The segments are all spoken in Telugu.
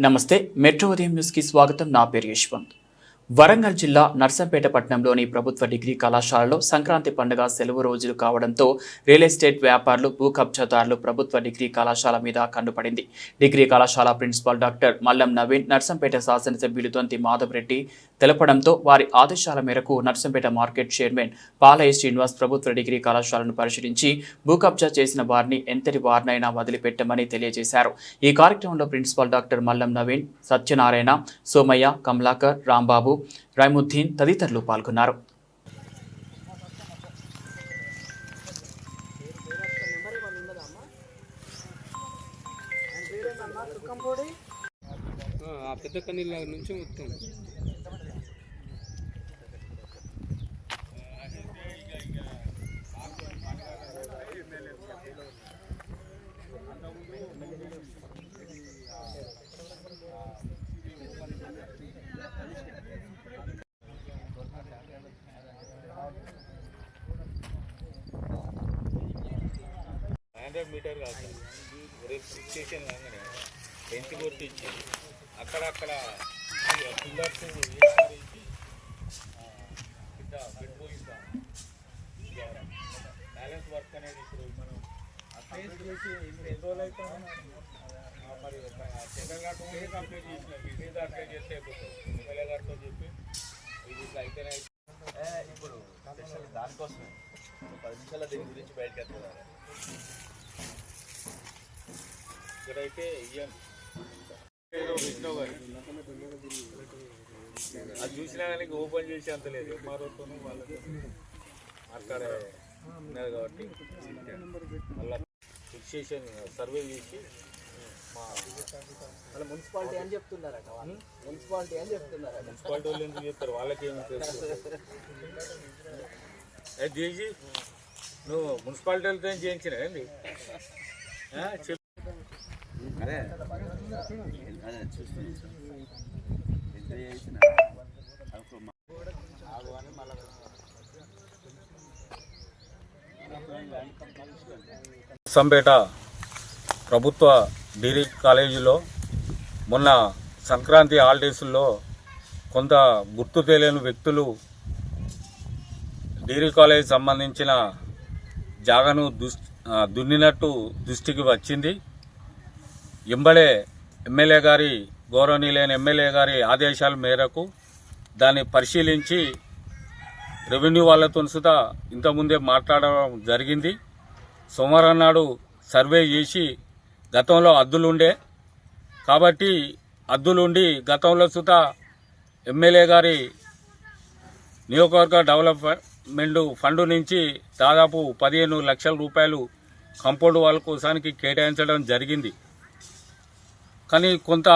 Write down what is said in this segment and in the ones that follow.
నమస్తే మెట్రో ఉదయం న్యూస్కి స్వాగతం. నా పేరు యశ్వంత్. వరంగల్ జిల్లా నర్సంపేట పట్టణంలోని ప్రభుత్వ డిగ్రీ కళాశాలలో సంక్రాంతి పండుగ సెలవు రోజులు కావడంతో రియల్ ఎస్టేట్ వ్యాపారులు భూ కబ్జాదారులు ప్రభుత్వ డిగ్రీ కళాశాల మీద కన్నుపడింది డిగ్రీ కళాశాల ప్రిన్సిపాల్ డాక్టర్ మల్లం నవీన్ నర్సంపేట శాసనసభ్యులు తొంతి మాధవరెడ్డి తెలపడంతో వారి ఆదేశాల మేరకు నర్సంపేట మార్కెట్ చైర్మన్ పాలయ్య శ్రీనివాస్ ప్రభుత్వ డిగ్రీ కళాశాలను పరిశీలించి భూ కబ్జా చేసిన వారిని ఎంతటి వారినైనా వదిలిపెట్టమని తెలియజేశారు. ఈ కార్యక్రమంలో ప్రిన్సిపాల్ డాక్టర్ మల్లం నవీన్ సత్యనారాయణ సోమయ్య కమలాకర్ రాంబాబు రాయముద్దీన్ తదితరులు పాల్గొన్నారు. పెద్ద కన్నీళ్ళ నుంచి మొత్తం హండ్రెడ్ మీటర్ కాదు రేపు స్టేషన్ కాగానే బెంచ్ కొట్టించి అక్కడక్కడ పిల్లర్స్ కింద బెడ్ పోయిస్తాం బ్యాలెన్స్ వర్క్ అనేది ఇప్పుడు మనం అప్డేట్ చేసి ఇప్పుడు ఎన్ని రోజులు అవుతాం మరి చంద్ర గారితో కంప్లీట్ చేసిన విజయ్ అప్డేట్ చేస్తే ఎమ్మెల్యే గారితో చెప్పి ఇది ఇట్లా అయితేనే ఇప్పుడు దానికోసమే. పది నిమిషాల దీని గురించి బయటకు వెళ్తున్నారు ఇక్కడైతే ఇయ్యం. ఏదో విష్ణు గారు. అది చూసినా కానీ ఓపెన్ చేసి అంత లేదు. ఎంఆర్ఓతోనూ వాళ్ళతో అక్కడే ఉన్నది కాబట్టి మళ్ళీ ఫిక్సేషన్ సర్వే చేసి మా మున్సిపాలిటీ అని చెప్తున్నారట మున్సిపాలిటీ అని చెప్తున్నారట. మున్సిపాలిటీ వాళ్ళు ఎందుకు చెప్తారు? వాళ్ళకేమి తెలుసు? ఏ చేసి నువ్వు మున్సిపాలిటీ వాళ్ళతో ఏం చేయించిన ఏంది చెప్పు. అదే అదే చూస్తున్నాను సార్. ఎంత చేసిన. సంపేట ప్రభుత్వ డిగ్రీ కాలేజీలో మొన్న సంక్రాంతి హాలిడేస్లో కొంత గుర్తు తెలియని వ్యక్తులు డిగ్రీ కాలేజ్ సంబంధించిన జాగను దుష్ దున్నినట్టు దృష్టికి వచ్చింది. ఇంబడే ఎమ్మెల్యే గారి గౌరవనీయులైన ఎమ్మెల్యే గారి ఆదేశాల మేరకు దాన్ని పరిశీలించి రెవెన్యూ వాళ్ళతో సుతా ఇంతకుముందే మాట్లాడడం జరిగింది. సోమవారం నాడు సర్వే చేసి గతంలో అద్దులుండే. కాబట్టి అద్దులుండి గతంలో సుత ఎమ్మెల్యే గారి నియోజకవర్గ డెవలప్మెంట్ ఫండ్ నుంచి దాదాపు పదిహేను లక్షల రూపాయలు కంపౌండ్ వాళ్ళ కోసానికి కేటాయించడం జరిగింది. కానీ కొంత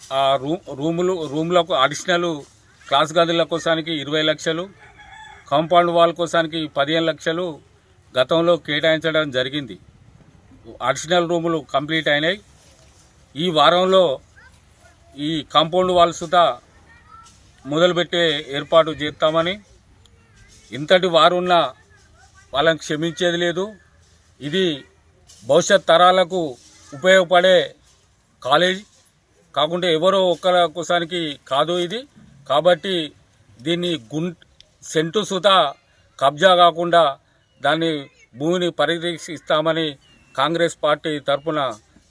ఆ రూమ్ రూములు రూములకు అడిషనల్ క్లాస్ గదుల కోసానికి ఇరవై లక్షలు కాంపౌండ్ వాల్ కోసానికి పదిహేను లక్షలు గతంలో కేటాయించడం జరిగింది. అడిషనల్ రూములు కంప్లీట్ అయినాయి. ఈ వారంలో ఈ కాంపౌండ్ వాల్ సుతా మొదలుపెట్టే ఏర్పాటు చేస్తామని ఇంతటి వారున్న వాళ్ళని క్షమించేది లేదు. ఇది భవిష్యత్ తరాలకు ఉపయోగపడే కాలేజ్ కాకుండా ఎవరో ఒక్కరి కోసానికి కాదు ఇది. కాబట్టి దీన్ని గుం సెంటు సుత కబ్జా కాకుండా దాన్ని భూమిని పరిరక్షిస్తామని కాంగ్రెస్ పార్టీ తరఫున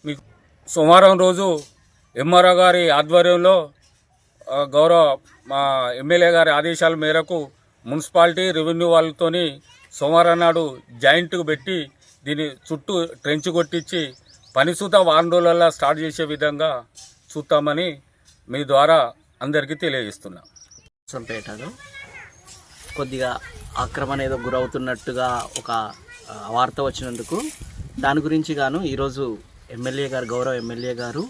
మీకు సోమవారం రోజు ఎంఆర్ఓ గారి ఆధ్వర్యంలో గౌరవ మా ఎమ్మెల్యే గారి ఆదేశాల మేరకు మున్సిపాలిటీ రెవెన్యూ వాళ్ళతోని సోమవారం నాడు జాయింట్ పెట్టి దీని చుట్టూ ట్రెంచ్ కొట్టించి పనిసూత వారం రోజులలో స్టార్ట్ చేసే విధంగా చూస్తామని మీ ద్వారా అందరికీ తెలియజేస్తున్నాం. సంపేటలో కొద్దిగా ఆక్రమణ ఏదో గురవుతున్నట్టుగా ఒక వార్త వచ్చినందుకు దాని గురించి గాను ఈరోజు ఎమ్మెల్యే గారు గౌరవ ఎమ్మెల్యే గారు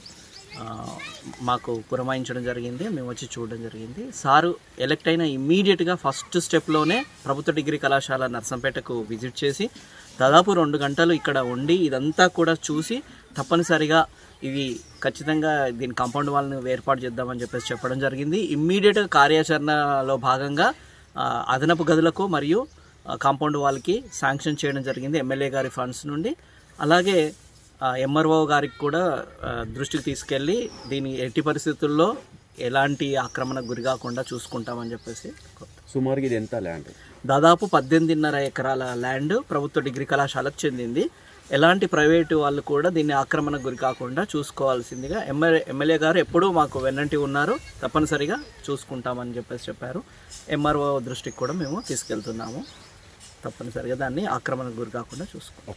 మాకు పురమాయించడం జరిగింది. మేము వచ్చి చూడడం జరిగింది. సారు ఎలక్ట్ అయిన ఇమీడియట్గా ఫస్ట్ స్టెప్లోనే ప్రభుత్వ డిగ్రీ కళాశాల నర్సంపేటకు విజిట్ చేసి దాదాపు రెండు గంటలు ఇక్కడ ఉండి ఇదంతా కూడా చూసి తప్పనిసరిగా ఇది ఖచ్చితంగా దీని కాంపౌండ్ వాళ్ళని ఏర్పాటు చేద్దామని చెప్పేసి చెప్పడం జరిగింది. ఇమ్మీడియట్గా కార్యాచరణలో భాగంగా అదనపు గదులకు మరియు కాంపౌండ్ వాళ్ళకి శాంక్షన్ చేయడం జరిగింది ఎమ్మెల్యే గారి ఫండ్స్ నుండి. అలాగే ఎంఆర్ఓ గారికి కూడా దృష్టికి తీసుకెళ్ళి దీని ఎట్టి పరిస్థితుల్లో ఎలాంటి ఆక్రమణకు గురి కాకుండా చూసుకుంటామని చెప్పేసి సుమారుగా ఇది ఎంత ల్యాండ్ దాదాపు పద్దెనిమిదిన్నర ఎకరాల ల్యాండ్ ప్రభుత్వ డిగ్రీ కళాశాలకు చెందింది. ఎలాంటి ప్రైవేటు వాళ్ళు కూడా దీన్ని ఆక్రమణకు గురి కాకుండా చూసుకోవాల్సిందిగా ఎమ్మెల్యే ఎమ్మెల్యే గారు ఎప్పుడూ మాకు వెన్నంటి ఉన్నారు. తప్పనిసరిగా చూసుకుంటామని చెప్పేసి చెప్పారు. ఎంఆర్ఓ దృష్టికి కూడా మేము తీసుకెళ్తున్నాము. తప్పనిసరిగా దాన్ని ఆక్రమణకు గురి కాకుండా చూసుకుంటాం